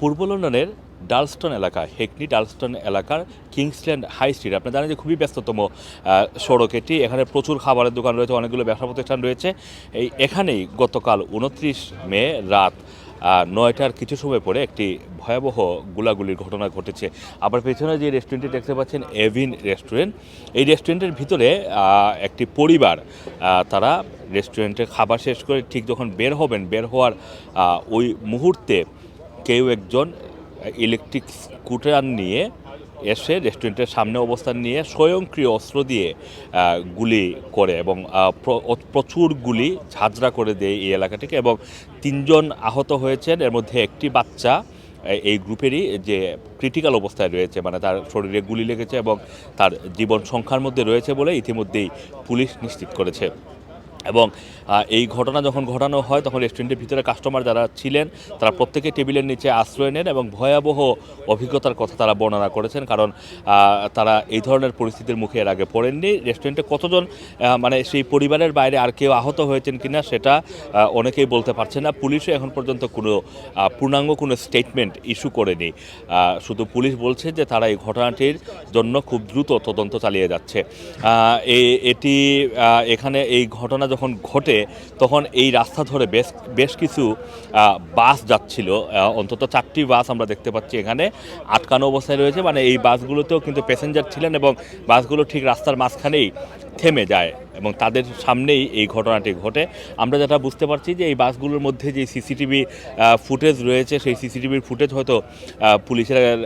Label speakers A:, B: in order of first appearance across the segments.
A: পূর্ব লন্ডনের ডালস্টন এলাকা, হেকনি ডালস্টন এলাকার কিংসল্যান্ড হাই স্ট্রিট। আপনি জানেন যে খুবই ব্যস্ততম সড়ক এটি। এখানে প্রচুর খাবারের দোকান রয়েছে, অনেকগুলো ব্যবসা প্রতিষ্ঠান রয়েছে। এই এখানেই গতকাল উনত্রিশ মে রাত নয়টার কিছু সময় পরে একটি ভয়াবহ গুলাগুলির ঘটনা ঘটেছে। আবার পেছনে যে রেস্টুরেন্টটি দেখতে পাচ্ছেন এভিন রেস্টুরেন্ট এই রেস্টুরেন্টের ভিতরে একটি পরিবার তারা রেস্টুরেন্টে খাবার শেষ করে ঠিক যখন বের হবেন, বের হওয়ার ওই মুহূর্তে কেউ একজন ইলেকট্রিক স্কুটার নিয়ে এসে রেস্টুরেন্টের সামনে অবস্থান নিয়ে স্বয়ংক্রিয় অস্ত্র দিয়ে গুলি করে এবং প্রচুর গুলি ঝাঁঝরা করে দেয় এই এলাকাটিকে এবং তিনজন আহত হয়েছেন। এর মধ্যে একটি বাচ্চা এই গ্রুপেরই যে ক্রিটিক্যাল অবস্থায় রয়েছে মানে তার শরীরে গুলি লেগেছে এবং তার জীবন সংখ্যার মধ্যে রয়েছে বলে ইতিমধ্যেই পুলিশ নিশ্চিত করেছে। এবং এই ঘটনা যখন ঘটানো হয়, তখন রেস্টুরেন্টের ভিতরে কাস্টমার যারা ছিলেন, তারা প্রত্যেকে টেবিলের নিচে আশ্রয় নেন এবং ভয়াবহ অভিজ্ঞতার কথা তারা বর্ণনা করেছেন। কারণ তারা এই ধরনের পরিস্থিতির মুখে এর আগে পড়েননি। রেস্টুরেন্টে কতজন মানে সেই পরিবারের বাইরে আর কেউ আহত হয়েছেন কিনা, সেটা অনেকেই বলতে পারছে না। পুলিশও এখন পর্যন্ত কোনো পূর্ণাঙ্গ কোনো স্টেটমেন্ট ইস্যু করেনি। শুধু পুলিশ বলছে যে তারা এই ঘটনাটির জন্য খুব দ্রুত তদন্ত চালিয়ে যাচ্ছে। এটি এখানে এই ঘটনা যখন ঘটে, তখন এই রাস্তা ধরে বেশ বেশ কিছু বাস যাচ্ছিল। অন্তত চারটি বাস আমরা দেখতে পাচ্ছি এখানে। আটকানো অবস্থায় রয়েছে। মানে এই বাসগুলোতেও কিন্তু প্যাসেঞ্জার ছিলেন এবং বাসগুলো ঠিক রাস্তার মাঝখানেই। থেমে যায় এবং তাদের সামনেই এই ঘটনাটি ঘটে। আমরা যেটা বুঝতে পারছি যে এই বাসগুলোর মধ্যে যে সিসিটিভি ফুটেজ রয়েছে, সেই সিসিটিভির ফুটেজ হয়তো পুলিশের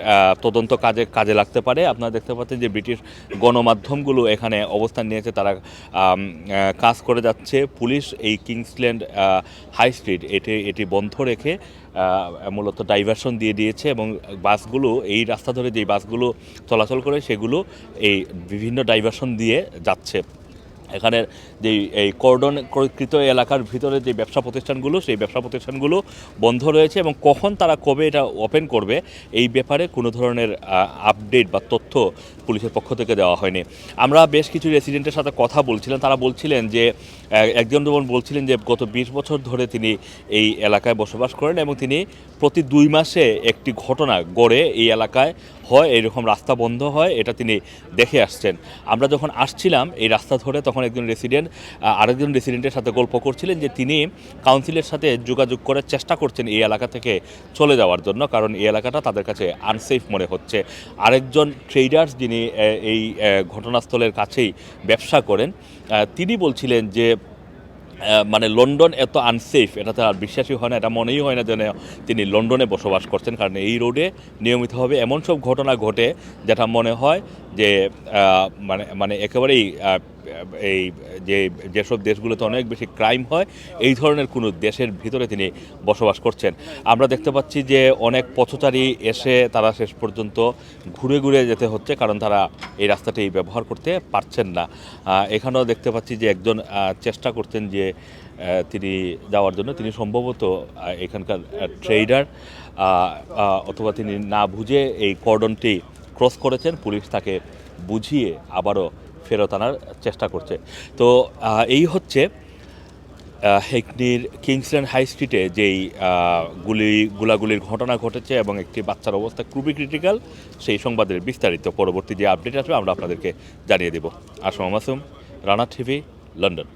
A: তদন্ত কাজে কাজে লাগতে পারে। আপনারা দেখতে পাচ্ছেন যে ব্রিটিশ গণমাধ্যমগুলো এখানে অবস্থান নিয়েছে। তারা কাজ করে যাচ্ছে। পুলিশ এই কিংসল্যান্ড হাই স্ট্রিট, এটি এটি বন্ধ রেখে মূলত ডাইভারশন দিয়ে দিয়েছে এবং বাসগুলো, এই রাস্তা ধরে যে বাসগুলো চলাচল করে, সেগুলো এই বিভিন্ন ডাইভারশন দিয়ে যাচ্ছে। এখানের যে এই কর্ডন কৃত এলাকার ভিতরে যে ব্যবসা প্রতিষ্ঠানগুলো, সেই ব্যবসা প্রতিষ্ঠানগুলো বন্ধ রয়েছে এবং কখন তারা কবে এটা ওপেন করবে, এই ব্যাপারে কোনো ধরনের আপডেট বা তথ্য পুলিশের পক্ষ থেকে দেওয়া হয়নি। আমরা বেশ কিছু রেসিডেন্টের সাথে কথা বলছিলাম। তারা বলছিলেন যে একজন যেমন বলছিলেন যে, গত বিশ বছর ধরে তিনি এই এলাকায় বসবাস করেন এবং তিনি প্রতি দুই মাসে একটি ঘটনা গড়ে এই এলাকায় হয় এরকম রাস্তা বন্ধ হয়, এটা তিনি দেখে আসছেন। আমরা যখন আসছিলাম, এই রাস্তা ধরে তখন একজন রেসিডেন্ট আরেকজন রেসিডেন্টের সাথে গল্প করছিলেন যে তিনি কাউন্সিলের সাথে যোগাযোগ করার চেষ্টা করছেন এই এলাকা থেকে চলে যাওয়ার জন্য, কারণ এই এলাকাটা তাদের কাছে আনসেফ মনে হচ্ছে। আরেকজন ট্রেডার্স যিনি এই ঘটনাস্থলের কাছেই ব্যবসা করেন তিনি বলছিলেন যে মানে লন্ডন এত আনসেফ এটাতে আর বিশ্বাসই হয় না, এটা মনেই হয় না যেন তিনি লন্ডনে বসবাস করছেন, কারণ এই রোডে নিয়মিতভাবে এমন সব ঘটনা ঘটে, যেটা মনে হয় যে মানে মানে একেবারেই এই, যে, যেসব দেশগুলোতে অনেক বেশি ক্রাইম হয়, এই ধরনের কোনো দেশের ভিতরে তিনি বসবাস করছেন। আমরা দেখতে পাচ্ছি যে অনেক পথচারী এসে তারা শেষ পর্যন্ত ঘুরে ঘুরে যেতে হচ্ছে, কারণ তারা এই রাস্তাটি ব্যবহার করতে পারছেন না। এখানেও দেখতে পাচ্ছি যে একজন চেষ্টা করতেন যে তিনি যাওয়ার জন্য। তিনি সম্ভবত এখানকার ট্রেডার অথবা তিনি না বুঝে এই কর্ডনটি ক্রস করেছেন। পুলিশ তাকে বুঝিয়ে আবারও ফেরত আনার চেষ্টা করছে। তো এই হচ্ছে হেকনির কিংসল্যান্ড হাই স্ট্রিটে যেই গুলি, গুলাগুলির ঘটনা ঘটেছে এবং একটি বাচ্চার অবস্থা খুবই ক্রিটিক্যাল সেই সংবাদের বিস্তারিত পরবর্তী যে আপডেট আসবে আমরা আপনাদেরকে জানিয়ে দেব। Assam Masum Rana TV, London.